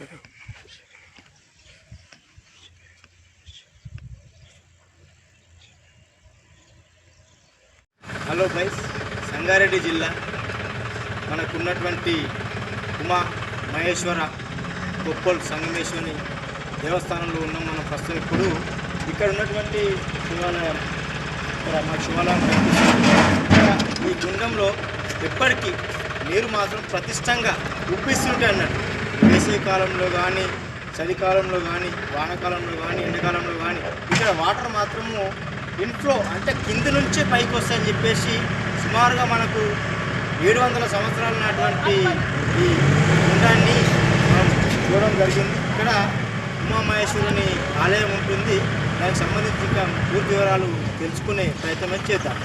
Hello guys Sangareddy జిల్లా మనకున్నటువంటి ఉమా మహేశ్వర గొప్పల్ సంగమేశ్వరి దేవస్థానంలో ఉన్నాం. మనం ప్రస్తుతం ఇప్పుడు ఇక్కడ ఉన్నటువంటి శివాలయం ఇక్కడ మా శివాలయం ఈ గుండంలో ఎప్పటికీ నీరు మాత్రం ప్రతిష్టంగా ఉప్పిస్తుంటే అన్నట్టు. వేసవి కాలంలో కానీ చలికాలంలో కానీ వానాకాలంలో కానీ ఎండాకాలంలో కానీ ఇక్కడ వాటర్ మాత్రము ఇన్ఫ్లో అంటే కింద నుంచే పైకి వస్తాయని చెప్పేసి సుమారుగా మనకు ఏడు వందల సంవత్సరాల నాటువంటి ఈ గుండాన్ని మనం చూడడం జరిగింది. ఇక్కడ ఉమామహేశ్వరుని ఆలయం ఉంటుంది. దానికి సంబంధించి ఇంకా పూర్తి వివరాలు తెలుసుకునే ప్రయత్నం చేద్దాం.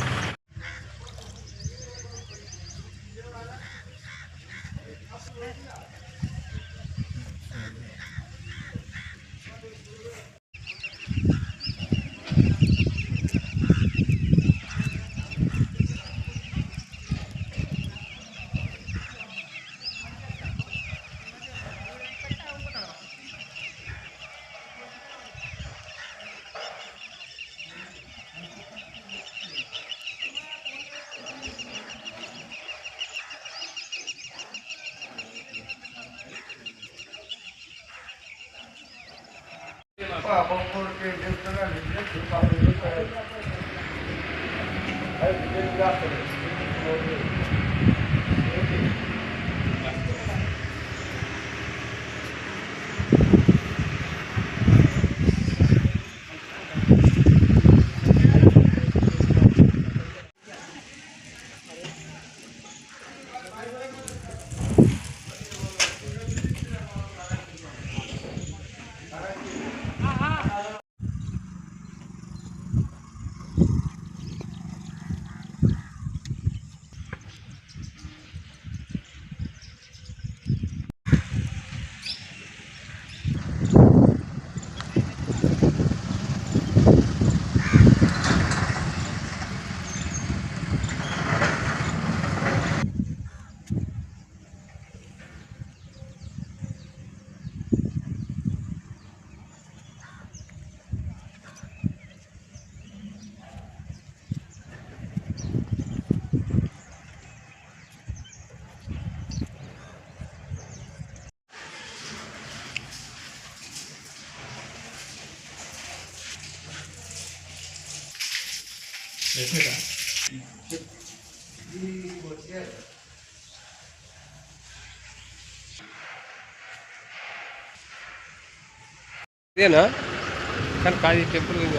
बाबूपुर डिविजनल इंजीनियर ఇదేనా? కానీ కాదు టెంపుల్ ఇది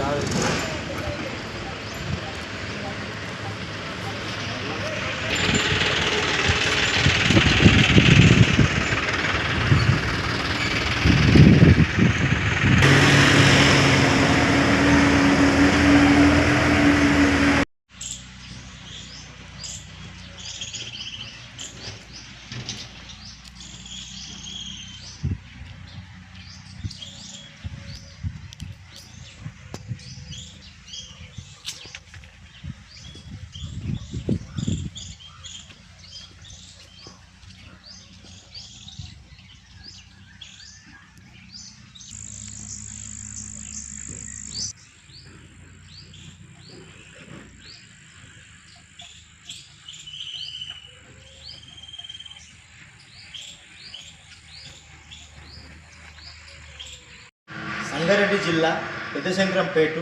సంగారెడ్డి జిల్లా పెద్దశంకరంపేట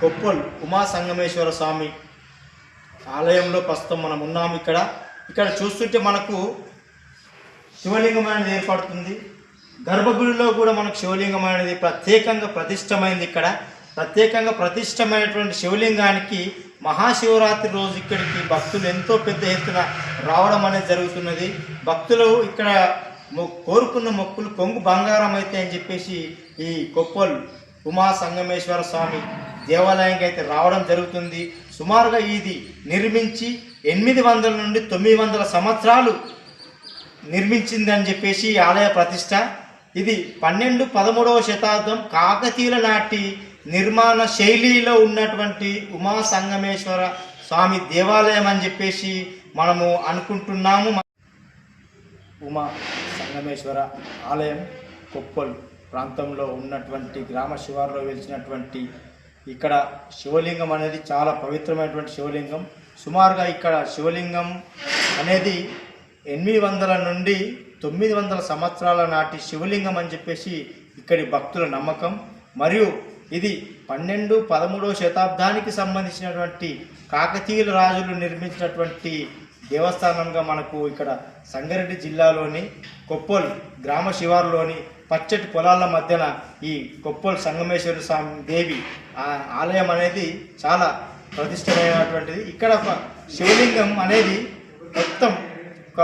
కొప్పల్ ఉమా సంగమేశ్వర స్వామి ఆలయంలో ప్రస్తుతం మనం ఉన్నాం ఇక్కడ. ఇక్కడ చూస్తుంటే మనకు శివలింగం అనేది ఏర్పడుతుంది. గర్భగుడిలో కూడా మనకు శివలింగం అనేది ప్రత్యేకంగా ప్రతిష్టమైంది ఇక్కడ. ప్రత్యేకంగా ప్రతిష్టమైనటువంటి శివలింగానికి మహాశివరాత్రి రోజు ఇక్కడికి భక్తులు ఎంతో పెద్ద ఎత్తున రావడం అనేది జరుగుతున్నది. భక్తులు ఇక్కడ కోరుకున్న మొక్కులు కొంగు బంగారం అయితే అని చెప్పేసి ఈ కొప్పల్ ఉమా సంగమేశ్వర స్వామి దేవాలయానికి అయితే రావడం జరుగుతుంది. సుమారుగా ఇది నిర్మించి ఎనిమిది వందల నుండి తొమ్మిది వందల సంవత్సరాలు నిర్మించింది అని చెప్పేసి ఈ ఆలయ ప్రతిష్ట. ఇది పన్నెండు పదమూడవ శతాబ్దం కాకతీయుల నాటి నిర్మాణ శైలిలో ఉన్నటువంటి ఉమా సంగమేశ్వర స్వామి దేవాలయం అని చెప్పేసి మనము అనుకుంటున్నాము. ఉమా. సంగమేశ్వర ఆలయం కొప్పల్ ప్రాంతంలో ఉన్నటువంటి గ్రామ శివారులో వెలిచినటువంటి ఇక్కడ శివలింగం అనేది చాలా పవిత్రమైనటువంటి శివలింగం. సుమారుగా ఇక్కడ శివలింగం అనేది ఎనిమిది వందల నుండి తొమ్మిది వందల సంవత్సరాల నాటి శివలింగం అని చెప్పేసి ఇక్కడి భక్తుల నమ్మకం. మరియు ఇది పన్నెండు పదమూడవ శతాబ్దానికి సంబంధించినటువంటి కాకతీయుల రాజులు నిర్మించినటువంటి దేవస్థానంగా మనకు ఇక్కడ సంగారెడ్డి జిల్లాలోని కొప్పోల్ గ్రామ శివారులోని పచ్చటి పొలాల మధ్యన ఈ కొప్పోల్ సంగమేశ్వర స్వామి దేవి ఆలయం అనేది చాలా ప్రతిష్టమైనటువంటిది. ఇక్కడ ఒక శివలింగం అనేది మొత్తం ఒక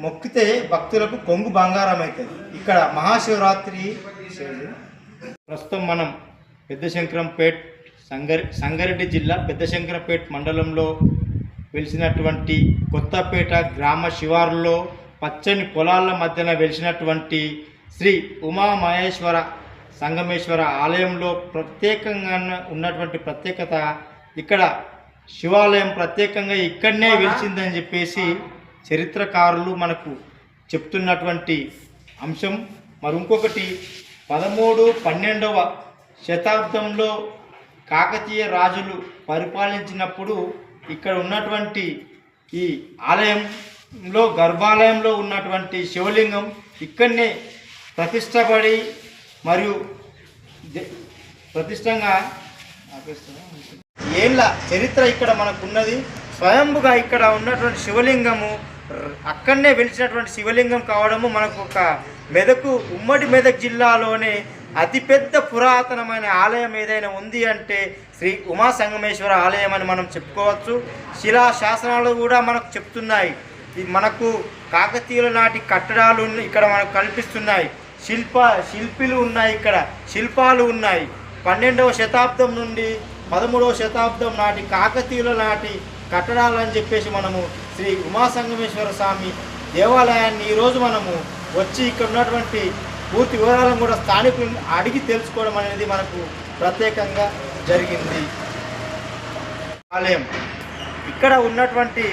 మొక్కితే భక్తులకు కొంగు బంగారం అవుతుంది ఇక్కడ మహాశివరాత్రి ప్రస్తుతం మనం పెద్ద శంకరంపేట్ సంగరి సంగారెడ్డి జిల్లా పెద్ద శంకరంపేట్ మండలంలో వెలిసినటువంటి కొత్తపేట గ్రామ శివారులో పచ్చని పొలాల మధ్యన వెలిసినటువంటి శ్రీ ఉమామహేశ్వర సంగమేశ్వర ఆలయంలో ప్రత్యేకంగా ఉన్నటువంటి ప్రత్యేకత ఇక్కడ శివాలయం ప్రత్యేకంగా ఇక్కడనే వెలిసిందని చెప్పేసి చరిత్రకారులు మనకు చెప్తున్నటువంటి అంశం. మరి ఇంకొకటి పదమూడు పన్నెండవ శతాబ్దంలో కాకతీయ రాజులు పరిపాలించినప్పుడు ఇక్కడ ఉన్నటువంటి ఈ ఆలయంలో గర్భాలయంలో ఉన్నటువంటి శివలింగం ఇక్కడనే ప్రతిష్టపడి మరియు దే- ప్రతిష్టంగా ఏళ్ళ చరిత్ర ఇక్కడ మనకున్నది. స్వయంభుగా ఇక్కడ ఉన్నటువంటి శివలింగము అక్కడనే వెలిచినటువంటి శివలింగం కావడము మనకు ఒక మెదకు ఉమ్మడి మెదక్ జిల్లాలోనే అతిపెద్ద పురాతనమైన ఆలయం ఏదైనా ఉంది అంటే శ్రీ ఉమా సంగమేశ్వర ఆలయం అని మనం చెప్పుకోవచ్చు. శిలా శాసనాలు కూడా మనకు చెప్తున్నాయి. మనకు కాకతీయుల నాటి కట్టడాలు ఇక్కడ మనకు కనిపిస్తున్నాయి. శిల్ప శిల్పిలు ఉన్నాయి ఇక్కడ. శిల్పాలు ఉన్నాయి. పన్నెండవ శతాబ్దం నుండి పదమూడవ శతాబ్దం నాటి కాకతీయుల నాటి కట్టడాలు అని చెప్పేసి మనము శ్రీ ఉమాసంగమేశ్వర స్వామి దేవాలయాన్ని ఈరోజు మనము వచ్చి ఇక్కడ ఉన్నటువంటి పూర్తి వివరాలను కూడా స్థానికులను అడిగి తెలుసుకోవడం అనేది మనకు ప్రత్యేకంగా జరిగింది. ఆలయం. ఇక్కడ ఉన్నటువంటి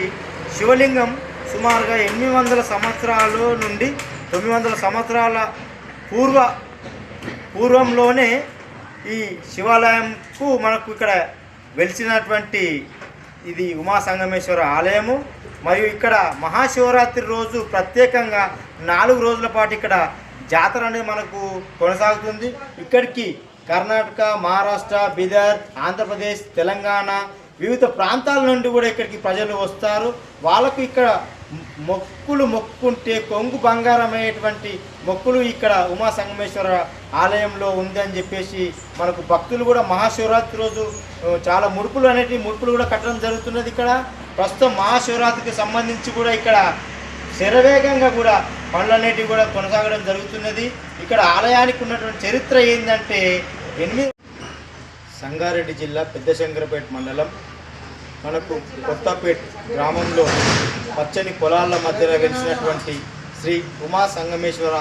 శివలింగం సుమారుగా ఎనిమిది వందల సంవత్సరాల నుండి తొమ్మిది వందల సంవత్సరాల పూర్వ పూర్వంలోనే ఈ శివాలయంకు మనకు ఇక్కడ వెలిసినటువంటి ఇది ఉమా సంగమేశ్వర ఆలయము. మరియు ఇక్కడ మహాశివరాత్రి రోజు ప్రత్యేకంగా నాలుగు రోజుల పాటు ఇక్కడ జాతర అనేది మనకు కొనసాగుతుంది. ఇక్కడికి కర్ణాటక మహారాష్ట్ర బీదర్ ఆంధ్రప్రదేశ్ తెలంగాణ వివిధ ప్రాంతాల నుండి కూడా ఇక్కడికి ప్రజలు వస్తారు. వాళ్ళకు ఇక్కడ మొక్కులు మొక్కుంటే కొంగు బంగారమైనటువంటి మొక్కులు ఇక్కడ ఉమా సంగమేశ్వర ఆలయంలో ఉందని చెప్పేసి మనకు భక్తులు కూడా మహాశివరాత్రి రోజు చాలా ముడుపులు అనేటివి ముడుపులు కూడా కట్టడం జరుగుతున్నది ఇక్కడ. ప్రస్తుతం మహాశివరాత్రికి సంబంధించి కూడా ఇక్కడ శరవేగంగా కూడా పనులనేటివి కూడా కొనసాగడం జరుగుతున్నది. ఇక్కడ ఆలయానికి ఉన్నటువంటి చరిత్ర ఏంటంటే ఎనిమిది సంగారెడ్డి జిల్లా పెద్ద శంకరపేట మండలం. మనకు కొత్తపేట్ గ్రామంలో పచ్చని పొలాల మధ్యలో వెలిసినటువంటి శ్రీ ఉమా సంగమేశ్వర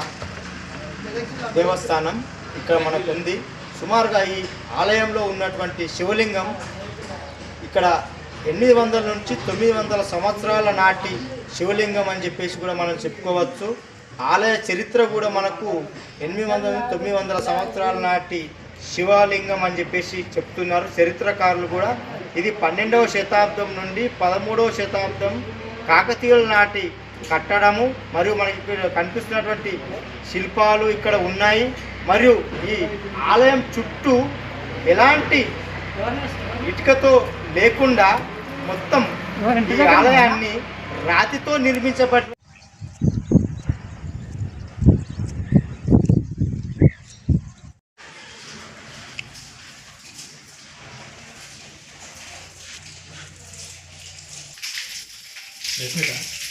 దేవస్థానం ఇక్కడ మనకు ఉంది సుమారుగా ఈ ఆలయంలో ఉన్నటువంటి శివలింగం ఇక్కడ ఎనిమిది వందల నుంచి తొమ్మిది వందల సంవత్సరాల నాటి శివలింగం అని చెప్పేసి కూడా మనం చెప్పుకోవచ్చు. ఆలయ చరిత్ర కూడా మనకు ఎనిమిది వందల తొమ్మిది వందల సంవత్సరాల నాటి శివలింగం అని చెప్పేసి చెప్తున్నారు. చరిత్రకారులు కూడా ఇది పన్నెండవ శతాబ్దం నుండి పదమూడవ శతాబ్దం కాకతీయుల నాటి కట్టడము మరియు మనకి ఇక్కడ కనిపిస్తున్నటువంటి శిల్పాలు ఇక్కడ ఉన్నాయి. మరియు ఈ ఆలయం చుట్టూ ఎలాంటి ఇటుకతో లేకుండా మొత్తం ఈ ఆలయాన్ని రాతితో నిర్మించబడి వచ్చే